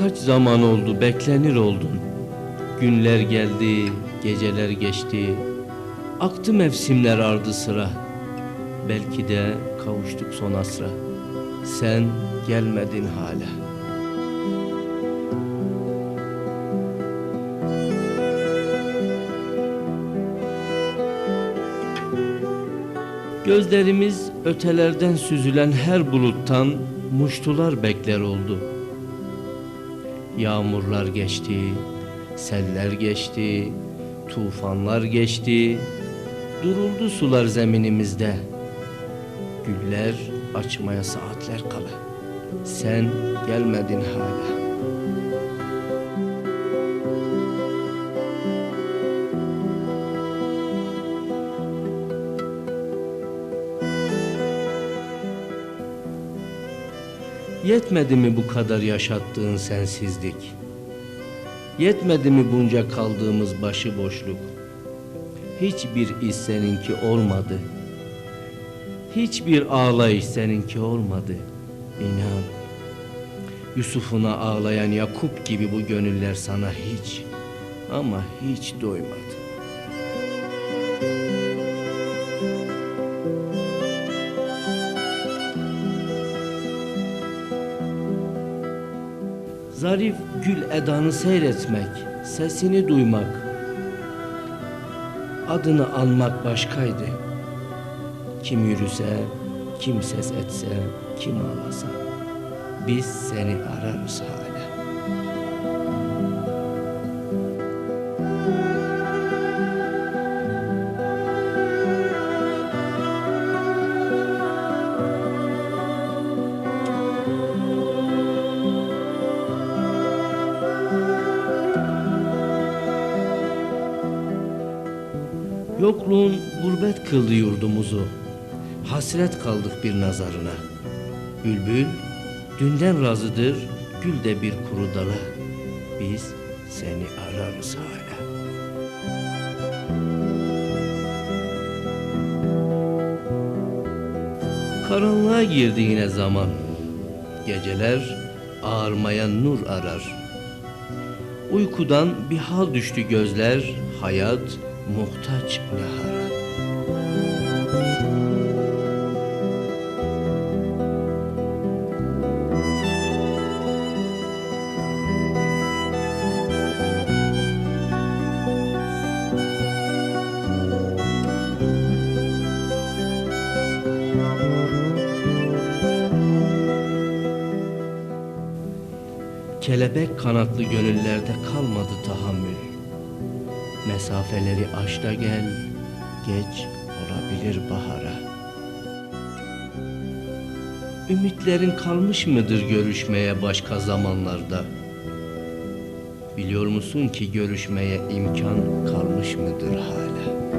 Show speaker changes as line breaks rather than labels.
Kaç zaman oldu beklenir oldun. Günler geldi, geceler geçti. Aktı mevsimler ardı sıra. Belki de kavuştuk son asra. Sen gelmedin hala. Gözlerimiz ötelerden süzülen her buluttan muştular bekler oldu. Yağmurlar geçti, seller geçti, tufanlar geçti. Duruldu sular zeminimizde. Güller açmaya saatler kala. Sen gelmedin hala. Yetmedi mi bu kadar yaşattığın sensizlik? Yetmedi mi bunca kaldığımız başıboşluk? Hiçbir iz seninki olmadı. Hiçbir ağlayış seninki olmadı. İnan. Yusuf'una ağlayan Yakup gibi bu gönüller sana hiç ama hiç doymadı. Zarif gül edanı seyretmek, sesini duymak, adını anmak başkaydı. Kim yürüse, kim ses etse, kim ağlasa, biz seni ararız hala. Yokluğun gurbet kıldı yurdumuzu. Hasret kaldık bir nazarına. Bülbül dünden razıdır, gül de bir kuru dala. Biz seni ararız hala. Karanlığa girdi yine zaman. Geceler ağarmaya nur arar. Uykudan bir hal düştü gözler, hayat muhtaç nehara. Kelebek kanatlı gönüllerde kalmadı tahammül. Mesafeleri aş da gel, geç olabilir bahara. Ümitlerin kalmış mıdır görüşmeye başka zamanlarda? Biliyor musun ki görüşmeye imkan kalmış mıdır hala?